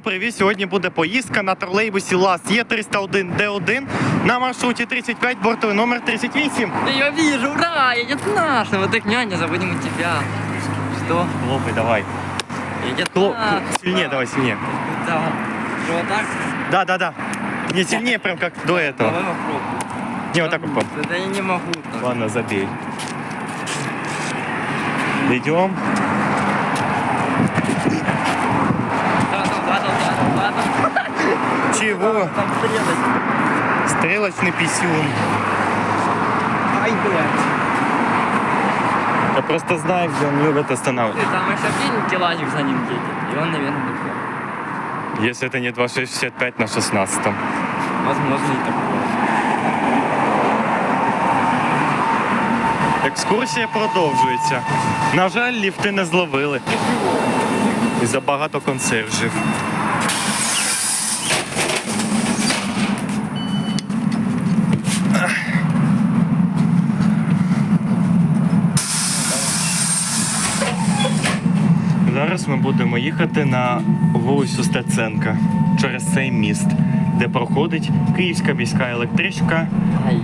Всім привіт! Сьогодні буде поїздка на тролейбусі ЛАЗ Е301Д1 на маршруті 35, бортовий номер 38. Да я вижу, ура, едет наш, но вот их няня, забудем у тебя. Что? Хлопай, давай. Едет Хлоп, наш. сильнее, давай, сильнее. Да. Что, вот так? Да, да, да. Не сильнее, прям как до этого. Давай попробуем. Не, вот так вот. Да я не могу. так. Ладно, забей. Идем. Да, там, да, там, да, там, да, там. Чего? Там стрелочка. Стрелочный писюн. Ай, блядь. Я просто знаю, где он любит останавливать. Там еще беленький лазик за ним едет. И он, наверное, такой. Если это не 2665 на 16. Возможно, и такой. Екскурсія продовжується. На жаль, ліфти не зловили. І забагато консержів. Зараз ми будемо їхати на вулицю Стеценка через цей міст, де проходить Київська міська електричка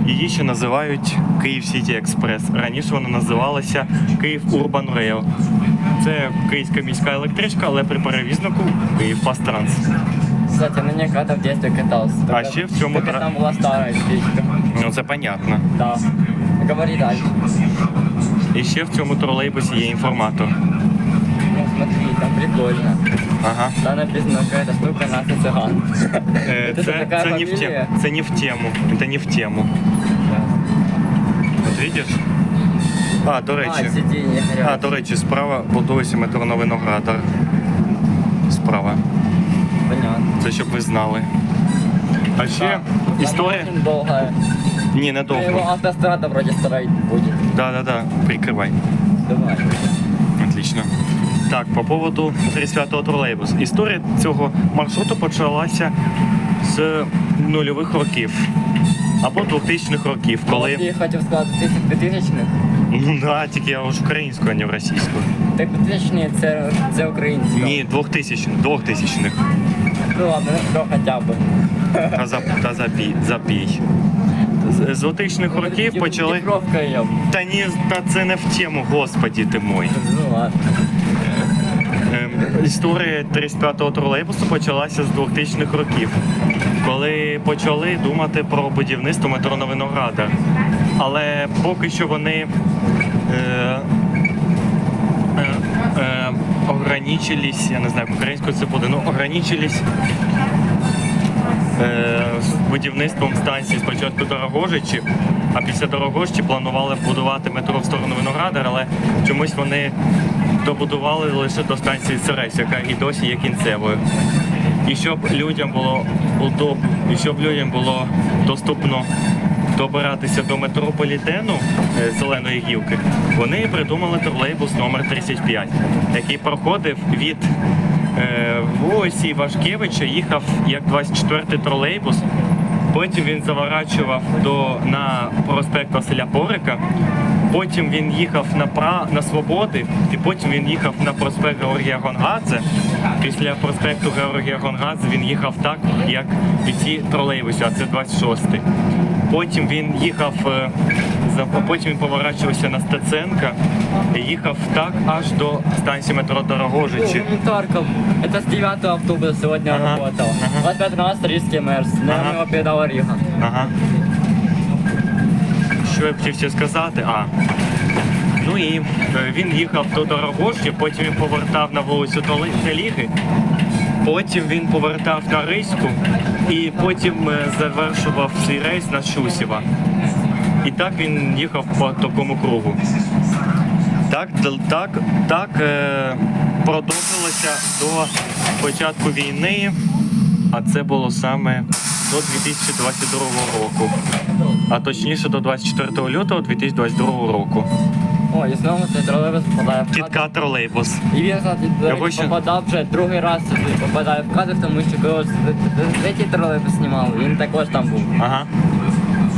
Її ще називають Київ Сіті Експрес. Раніше вона називалася Київ Урбан Рейл. Це київська міська електричка, але при перевізнику Київ Пастранс. Кстати, на ней когда в детстве катался. А ще в цьому только тра- там была старая печка. Ну це понятно. Да. Говори дальше. І ще в цьому тролейбусі є інформатор. Ну, смотри, там прикольно. Ага. Там написано какая-то штука нация цыган. Е, Это Це, такая це, не в тему. Це не в тему. Це не в тему. От видиш? А, до А, речі. сиденье А, горячее. до речі, справа будується метро на виноградар. Справа. Понятно. Це щоб ви знали. А ще Да. історія. Очень долгая. Ні, не Его довго. автострада вроде строить будет. Да, да, да. Прикривай. Давай. Отлично. Так, по поводу 35-го тролейбусу. Історія цього маршруту почалася з нульових років або 2000-х років, коли. я хотел сказать 2000-х. Ну да, тільки я вже українською, а не російською. Так 2000-ні це, це українська. Ні, 2000 2000-х. Ну ладно, ну хоча б. Та, за, та забій, забій. З- З 2000-х років почали. Та ні, та це не в тему, господі ти мой. Ну ладно. Ем, Історія 35-го тролейбусу почалася з 2000-х років, коли почали думати про будівництво метро на Виноградар. Але поки що вони е, е, е, ограничились, я не знаю, українською це буде, ну ограничились е, будівництвом станції спочатку Дорогожичі, а після Дорогожичі планували будувати метро в сторону Виноградар, але чомусь вони добудували лише до станції Цересь, яка і досі є кінцевою. І щоб людям було удобно, і щоб людям було доступно добиратися до метрополітену е, зеленої гілки, вони придумали тролейбус номер 35, який проходив від е, вулиці Вашкевича, їхав як 24-й тролейбус. Потім він заворачував до на проспект Василя Порика. Потім він їхав на Пра на Свободи, і потім він їхав на проспект Георгія Гонгадзе. Після проспекту Георгія Гонгадзе він їхав так, як і всі тролейбуси, а це 26-й. Потім він їхав, е, за- потім він поворачувався на Стеценка і їхав так аж до станції метро Дорогожичі. Гуманитарка. Это с 9 автобуса сегодня Ага, работал. ага. 25 раз Рижский Мерс. Наверное, Ага. его передал Рига. Ага. Що я хотів ще сказати? А. Ну і е, він їхав до Дорогожки, потім він повертав на вулицю Теліги, потім він повертав на Ризьку і потім е, завершував свій рейс на Щусєва. І так він їхав по такому кругу. Так, так, так е, продовжилося до початку війни, а це було саме до 2022 року. А точніше до 24 лютого 2022 року. О, і знову цей тролейбус попадає в кадр. Кітка тролейбус. І він, Його речі, ще- попадав вже другий раз сюди, попадає в кадр, тому що коли ось третій тролейбус знімали, він також там був. Ага,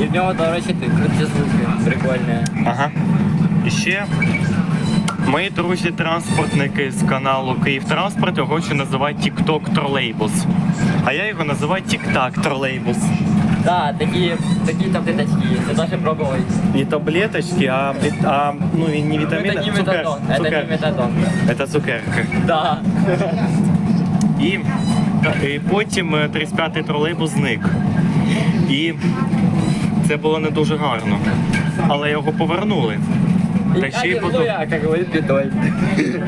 І в нього, до речі, круті звуки, прикольні. ага. І ще Мої друзі транспортники з каналу Київ Транспорт його ще називають TikTok тролейбус. А я його називаю TikTok тролейбус. Да, такие, такие таблеточки есть. Я даже пробовал. Не таблеточки, а, вит- а ну и не Ну, витамины, это не цукер- метадон. Это не цукер- метадон. Это цукерки. Да. І, і потім е, 35-й тролейбус зник. І це було не дуже гарно. Але його повернули. Та ще й потом-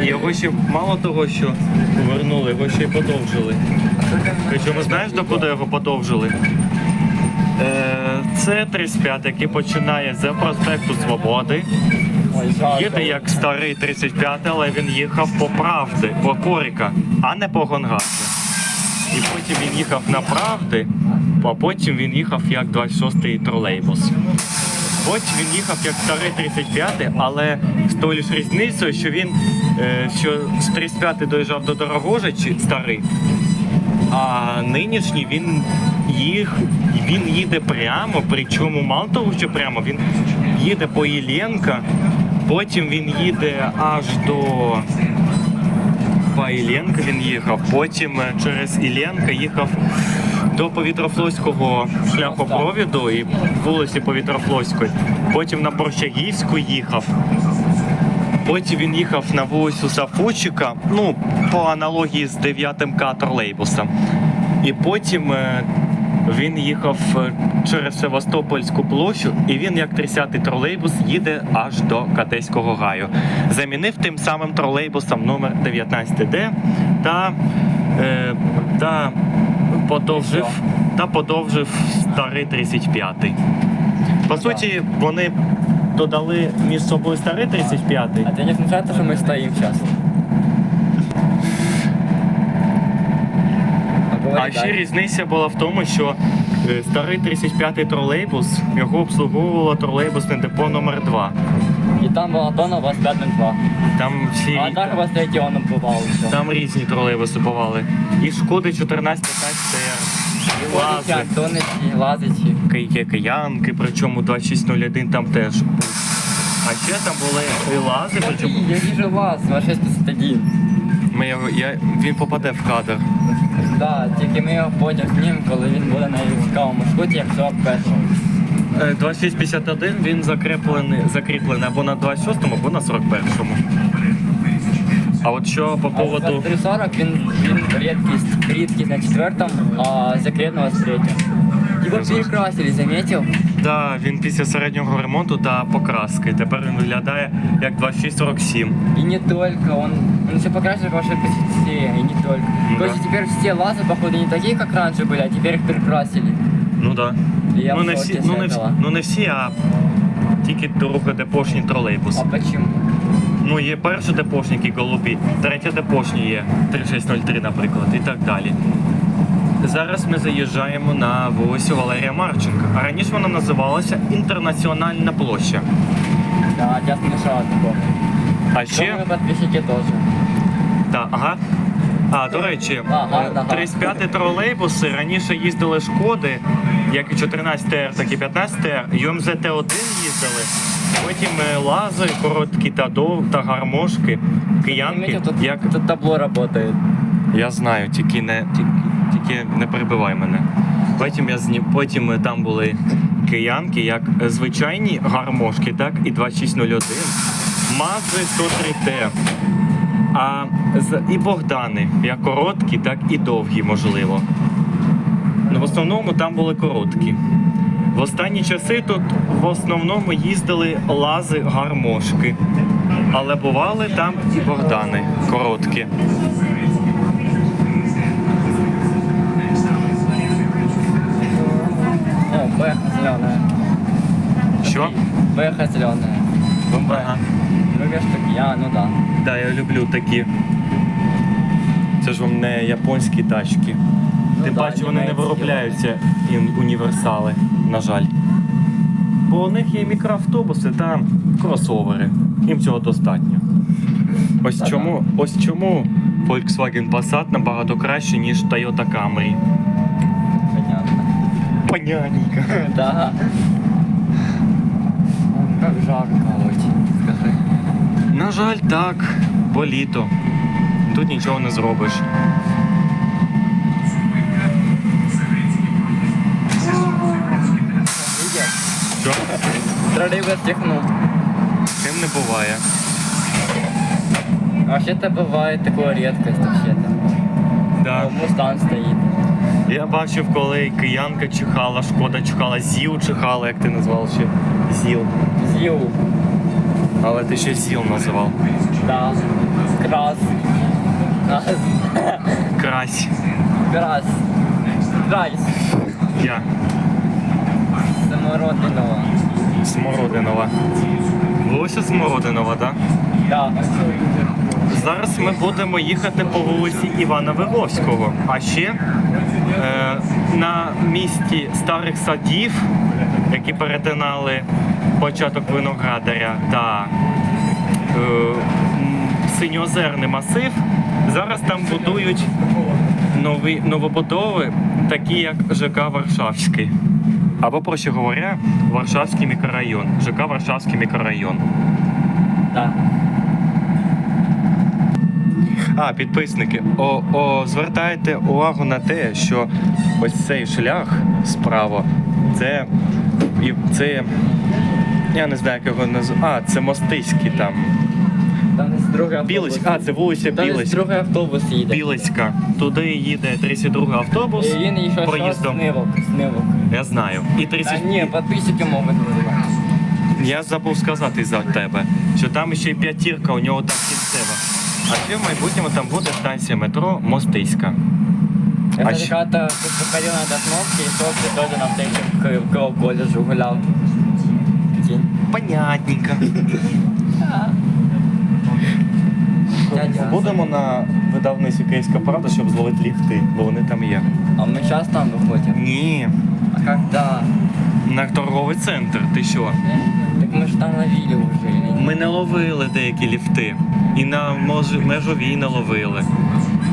його ще мало того, що повернули, його ще й подовжили. Причому знаєш, до куди його подовжили? Е, Це 35, який починає з проспекту Свободи. Їде як старий 35, але він їхав по правди, по Коріка, а не по Гонгасі. І потім він їхав на правди, а потім він їхав як 26-й тролейбус. Потім він їхав як старий 35, але з тою ж різницею, що він е, що з 35 доїжджав до Дорогожичі старий, а нинішній він їх він їде прямо, причому мало того, що прямо він їде по Єленка, потім він їде аж до по Іллєнка він їхав, потім е, через Іллєнка їхав до Повітрофлоського шляхопровіду і вулиці Повітрофлоської. Потім на Борщагівську їхав. Потім він їхав на вулицю Сафучика, ну, по аналогії з 9 К тролейбусом. І потім е, він їхав е, через Севастопольську площу, і він, як 30-й тролейбус, їде аж до Катейського гаю. Замінив тим самим тролейбусом номер 19Д та, е, та подовжив, та подовжив старий 35-й. По суті, вони додали між собою старий 35-й. А це не смущает що ми стоїмо стоим? А ще різниця була в тому, що старий 35-й тролейбус його обслуговувало тролейбусне депо номер 2 И там была тонна 2502. Там всі А так 23 он бывал еще. там різні тролейбуси бували. І шкоди 14 ТР, і лази, Антоновичи, Лазичи. Кий- киянки, причому 2601 там теж був. А ще там були і лази, причому Я вижу вас, 2651. ми його, я, він попаде в кадр. Да, тільки ми його потягнемо, коли він буде на військовому шкоті, як 41-му. 2651 він закріплений, закріплений або на 26-му, або на 41-му. А от що по А поводу. 340 він, він рідкість, рідкість на четвертому, а секретного з третього. Його перекрасили, заметив? Да, він після середнього ремонту та покраски. Тепер він виглядає як 2647. И не только, он, он еще покрасил ваши посетители, и не только. Ну Короче, да. теперь все лазы, походу, не такие, как раньше были, а теперь их перекрасили. Ну так. І я ну, в не шокі всі, з ну, не всі, этого. ну не всі, а тільки другодепошні тролейбуси. А почему? Ну, є перші депошники голубі, третє депошні є 3603, наприклад, і так далі. Зараз ми заїжджаємо на вулицю Валерія Марченка. А раніше вона називалася Інтернаціональна площа. Да, я смешал такого. А ще. Подписчики тоже. Так, ага. А, до речі, Ага, е, ага. 35 тролейбуси раніше їздили шкоди, як і 14 р так і 15 р ЮМЗ-Т1 їздили. Потім е, лази, короткі та дов, та гармошки, киянки. Тут, Як... тут табло работает. Я знаю, тільки не, тільки, тільки не перебивай мене. Потім, я зні... Потім там були киянки, як звичайні гармошки, так, і 2601, мази 103Т. А і Богдани, як короткі, так і довгі, можливо. Ну, в основному там були короткі. В останні часи тут в основному їздили лази гармошки. Але бували там і Богдани короткі. Бэха зеленая. Що? Бэха зеленая. Ага. Любишь таки? Я, ну да. Да, я люблю такі. Це ж вам не японські тачки. Тим да, паче вони не німецькі. виробляються ін- універсали, на жаль. Бо у них є мікроавтобуси та кросовери. Їм цього достатньо. Ось Та-да. чому, ось чому Volkswagen Passat набагато краще, ніж Toyota Camry. Понятно. Да. Как жарко очень, скажи. На жаль, так, бо літо. Тут нічого не зробиш. Що? Троллейбус технул. Тим не буває. Вообще-то бывает такое редкость вообще-то. Да. О, Мустанг стоит. Я бачив, коли киянка чихала, шкода чихала, зіл чихала, як ти назвав ще зіл. Зил. Але ти ще зіл називав. Да. Крас. Крас. Крась. Крас. Крайс. Я. Самородного. Смородинова. Вулиця Смородинова, так? Да. Зараз ми будемо їхати по вулиці Івана Виговського. А ще на місці старих садів, які перетинали початок виноградаря та е, м, масив, зараз там будують нові новобудови, такі як ЖК Варшавський. Або, проще говоря, Варшавський мікрорайон. ЖК Варшавський мікрорайон. Да. А, підписники, о, о, звертайте увагу на те, що ось цей шлях справа, це. І це. Я не знаю, як його назвати. А, це Мостиський там. Там десь другий автобус. Білицька. А, це вулиця Там десь Білицька. другий автобус їде. Білицька. Туди їде 32 автобус І він ще що проїздом. снивок. Снивок. Я знаю. І 30... Та ні, підписчики можуть визивати. Я забув сказати за тебе, що там ще й п'ятірка, у нього там кінцева. А ще в майбутньому там буде станція метро Мостиська. Я А а щ- когда-то выходил на Досновке и шел тоже на встречу к, к колледжу гулял. Прикинь. Понятненько. Дядя. Будемо на видавництві Київська правда, щоб зловити ліфти, бо вони там є. А мы сейчас там выходим. Ні, А когда? на торговий центр. Ти що? Так мы же там ловили уже. или нет? Ми не ловили деякі ліфти. І на мож- межовій не ловили.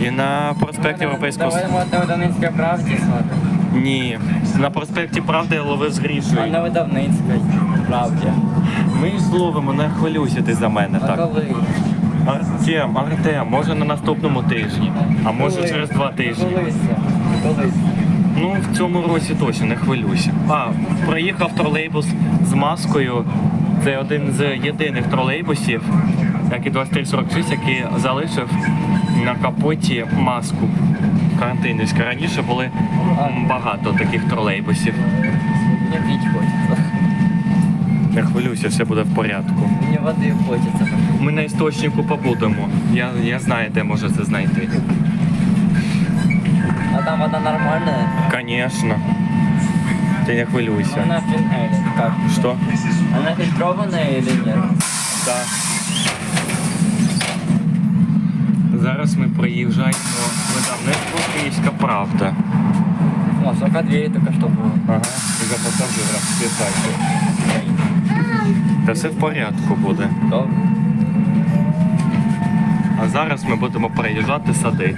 І на проспекті Європейського Давай С- мы на Выдавницкой правде смотрим. Ні. На проспекті Правди я ловив з А Грішою. на Выдавницкой правде. Ми ж зловимо, не хвилюйся ти за мене А так. коли? Артем, Артем, може на наступному тижні, а може Коли? через два тижні. Колись. Колись. Ну, в цьому році точно не хвилюйся. А, проїхав тролейбус з маскою. це один з єдиних тролейбусів, як і 2346, який залишив на капоті маску карантинівська. Раніше були багато таких тролейбусів. Мне пить хочется. Не хвилюйся, все буде в порядку. Мне воды хочется. Ми на істочнику побудемо. Я, я знаю, де може це знайти. А там вода нормальная? Звісно. Ти не хвилюйся. Она или как? Що? Она фильтрованная или нет? Так. Зараз ми приїжджаємо видавництво Київська Правда. О, сколько двери только что было. Ага, і за пасажира спитайте. Та все в порядку буде. Добре. А зараз ми будемо переїжджати сади.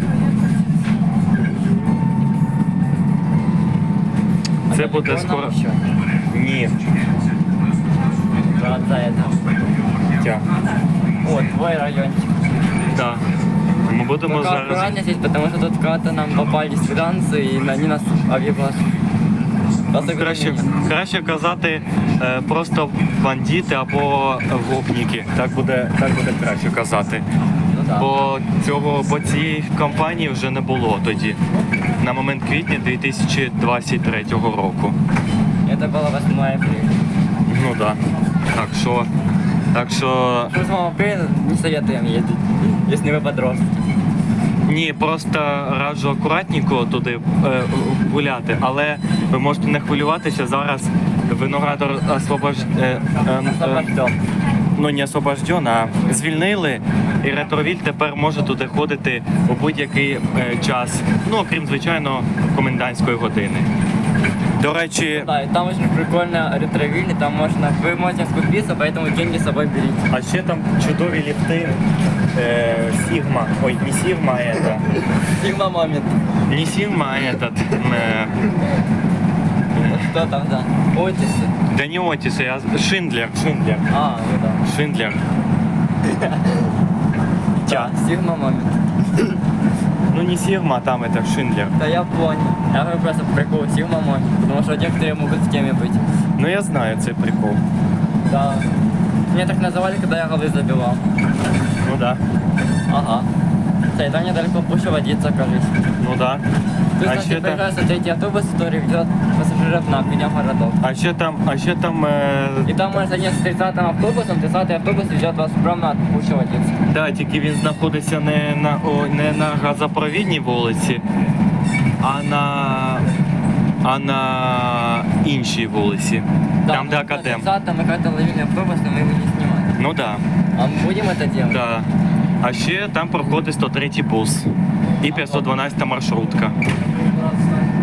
Це буде скоро. Еще. Ні. Рад за это. Тя. Вот, твой райончик. Так. Ми будемо Только зараз. аккуратнее здесь, потому что тут когда-то нам попались цыганцы, и они нас объебали. Просто Краще, краще казати е, просто бандити або гопніки. Так буде, так буде краще казати. Ну да. Бо цього бо цієї кампанії вже не було тоді. Ну На момент квітня 2023 року. Это было 8 апреля. Ну да. Так що. Так що. 8 апреля не советуем ездить, если вы подростки. Ні, просто раджу акуратненько туди е, гуляти, але ви можете не хвилюватися зараз. Виноградар освобож... е, е, е, Освобожден. ну не освобожден, а звільнили. І ретровіль тепер може туди ходити у будь-який е, час, ну окрім звичайно комендантської години. До речі, Да, и там очень прикольно ретровильни, там можно, вы можете скупиться, поэтому деньги с собой берите. а ще там чудові ліфти е, Сігма. Ой, не Сігма, а это. Сигма момент. Не Сігма, а этот. Е, Что там, да? 嗯 Ойтисы. да не Отіс, а Шиндлер. Шиндлер. А, ну да. Шиндлер. Тя. Сигма момент. Ну не Сигма, а там это Шиндлер. Да я понял. Я говорю просто по приколу Сигма момент, потому что некоторые могут с кем быть. Ну я знаю цей прикол. Да. Меня так называли, когда я голы забивал. Ну да. Ага. Кстати, там недалеко пуще водиться, кажется. Ну да. Тут, А кстати, ще там, появляется третий автобус, который ведет пассажиров на меня в городок. а ще там, а ще там, е, И там можно садиться с 30 автобусом, 30 автобус ведет вас прямо на пуще водиться. да, тільки він знаходиться не на, о, не на газопровідній вулиці, а на, а на іншій вулиці. там, де мы академ. На 30 мы как-то ловили автобус, но мы его не снимали. Ну да. А мы будем это делать? Да. А ще там проходить 103 бус і 512 маршрутка.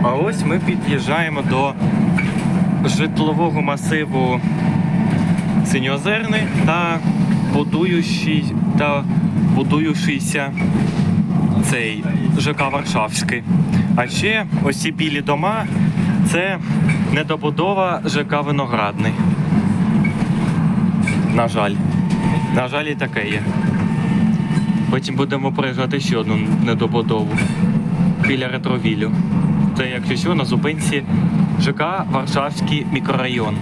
А ось ми під'їжджаємо до житлового масиву Синьозерний та будуючий та будуючийся цей ЖК Варшавський. А ще ось ці білі дома це недобудова ЖК Виноградний. На жаль. На жаль, і таке є. Потім будемо проїжджати ще одну недобудову біля ретровілю. Це, якщо що, на зупинці ЖК Варшавський мікрорайон.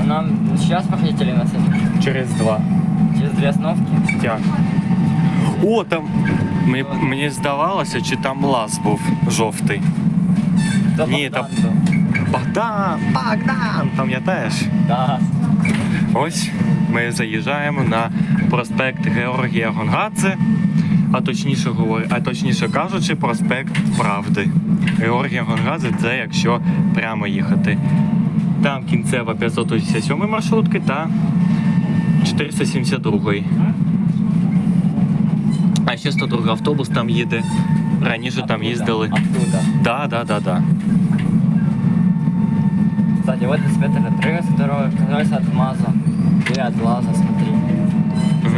А нам сейчас походить или на садик? Через два. Через две остановки? Тя. О, там. Мені, мені здавалося, чи там лаз був жовтий. До Ні, там-. Богдан! Богдан! Пам'ятаєш? Да. Ось ми заїжджаємо на проспект Георгія Гонгадзе, а точніше говорю, а точніше кажучи, проспект Правди. Георгія Гонгадзе це якщо прямо їхати. Там кінцева 587 маршрутки та 472. А ще 102 автобус там їде. Раніше там їздили. Да, да, да, да. Кстати, вот этот спектр отрыва, с которого оказался от МАЗа. Или от ЛАЗа, смотри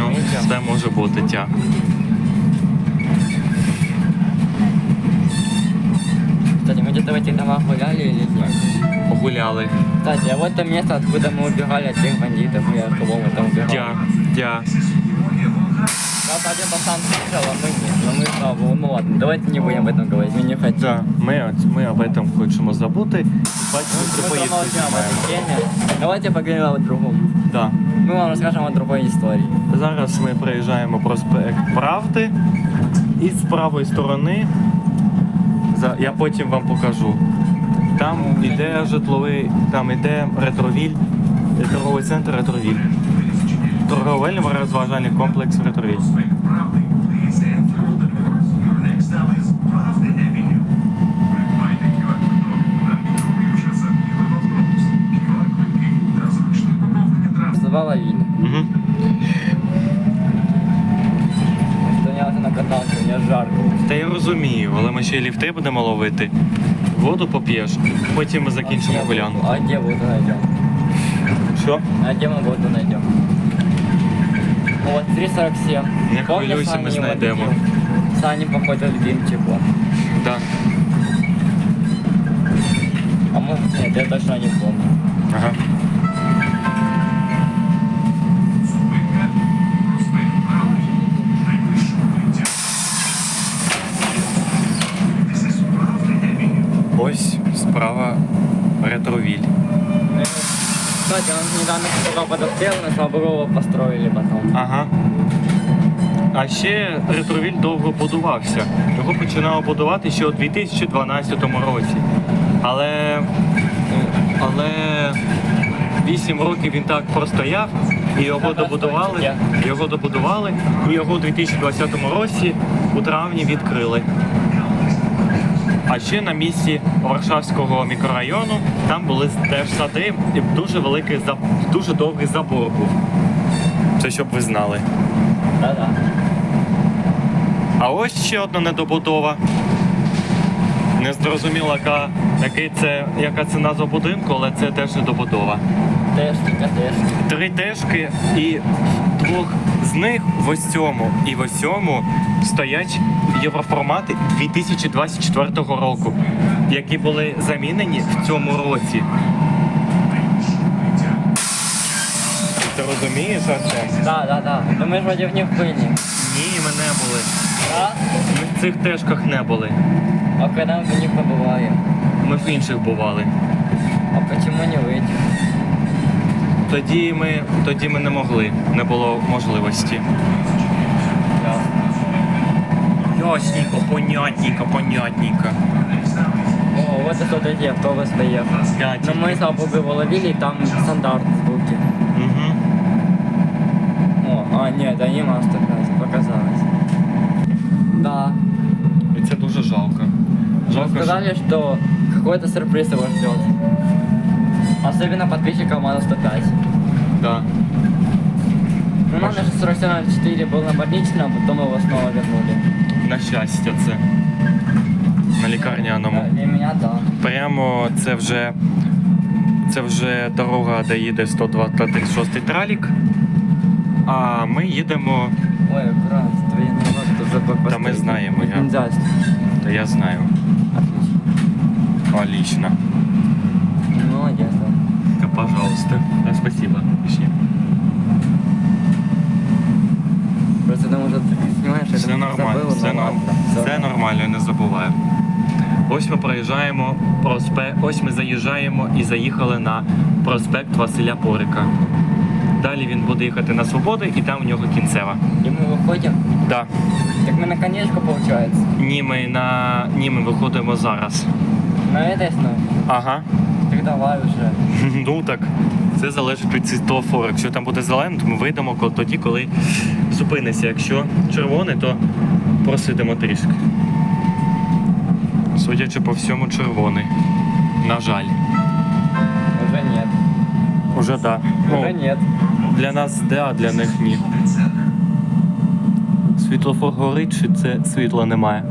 Ну, Заметил? це може бути тя. Кстати, мы где-то в этих домах гуляли или нет? Погуляли. Кстати, а вот то место, откуда мы убегали от тех бандитов, и от кого мы там убегали. Тя, тя. Правда, один пацан слышал, а мы нет. Но мы, слава богу, ну ладно, давайте не будем об этом говорить, мы не хотим. Да, ми, от- ми об этом хочемо забути. Бачимо, Мы що поїздку промолчим об знімаємо. этой теме. Давайте поговорим о другом. Да. Мы вам расскажем о другой истории. Зараз ми проїжджаємо проспект Правди і з правої сторони, я потім вам покажу. Там іде житловий, там іде ретровіль, торговий центр ретровіль. Торговельний розважальний комплекс ретровіль. Слова видно. Угу. Что я уже накатался, мне жарко. Та я розумію, але ми ще й ліфти будемо ловити. Воду поп'єш, потім ми закінчимо А гулянку. А где воду найдем? Що? А где мы воду найдем? Ну вот 347. Не хвилюйся, ми знайдемо. Саня, походу, любимчик был. Да. А может нет, я точно не помню. Ага. Ось справа ретровіль. Ну, Кстати, он недавно только подоспел, но слава богу, его построили потом. Ага. А ще ретровіль довго будувався. Його починали будувати ще у 2012 році. Але, але 8 років він так простояв, і його добудували, його добудували, і його у 2020 році у травні відкрили. А ще на місці Варшавського мікрорайону там були теж сади і дуже великий дуже довгий забор був. Це щоб ви знали. Да-да. А ось ще одна недобудова. Не зрозуміло, яка, який це, яка це назва будинку, але це теж недобудова. Тешки, котешки. Три тежки і двох з них в ось цьому і в ось цьому стоять євроформати 2024 року, які були замінені в цьому році. Ти розумієш, Артем? Да, да, да. Ну ми ж вроді в них были. Ні, ми не були. Да? Ми в цих тежках не були. А когда мы в них побываем? Ми в інших бували. А почему не в этих? Тоді ми, тоді ми не могли, не було можливості. Ясно. Ясненько, понятненько, понятненько. О, вот это вот эти автобус доехал. Да, Но типа. мы, слава богу, его ловили, и там стандарт звуки. Угу. О, а, нет, да не нас такая, показалось. Да. І це дуже жалко. Мы Жалко, що... сказали, что какой-то сюрприз его ждет. Особенно подписчикам Мана 105. Да. Ну, нам же 4704 был на больничном, а потом его снова вернули. На щастя, це. На лікарняному. Да, Для меня да. Прямо це вже це вже дорога, де їде 126 тралік. А ми їдемо, Ой, брат, твои ножки тут забыл Да мы знаем, я. Нельзя. та я знаю. Отлично. пожалуйста. Да, спасибо. Пішли. Просто думаю, что ты снимаешь, я Все думаю, нормально, забыл, все, ну норм... ладно, всё. все нормально, я не забуваю. Ось ми проїжджаємо проспект, ось ми заїжджаємо і заїхали на проспект Василя Порика. Далі він буде їхати на свободу і там у нього кінцева. И мы выходим. Да. Так мы на конечку, получается. Ні, ми на ні, ми виходимо зараз. На этой основе. Ага. Так давай уже. Ну так. Це залежить від світлофору. Якщо там буде зелений, то ми вийдемо тоді, коли зупиниться. Якщо червоний, то просидимо трішки. Судячи по всьому, червоний. На жаль. Уже нет. Уже да. Уже нет. Для нас да, а для них ні. Світлофор горить, чи це світла немає?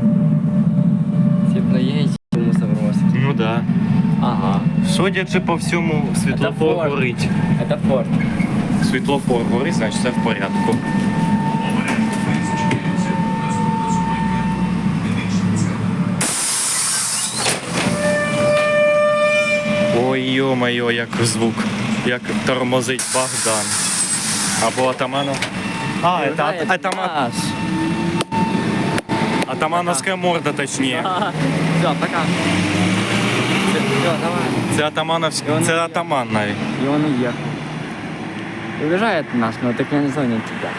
Светло есть, мусор Ну да. Ага. Судячи по всьому, світлофор Форд. горить. Это форт. Світлофор горить, значить все в порядку. Ой, йо-моє, як звук. Як тормозить Богдан. Або Атаманов. А, это, Знает это, атама... наш. Атамановська морда, точніше. Все, пока. Все, давай. Це атамановський. І вони Це є. атаман навіть. И он уехал. Уезжает нас, но так не звонит тебя.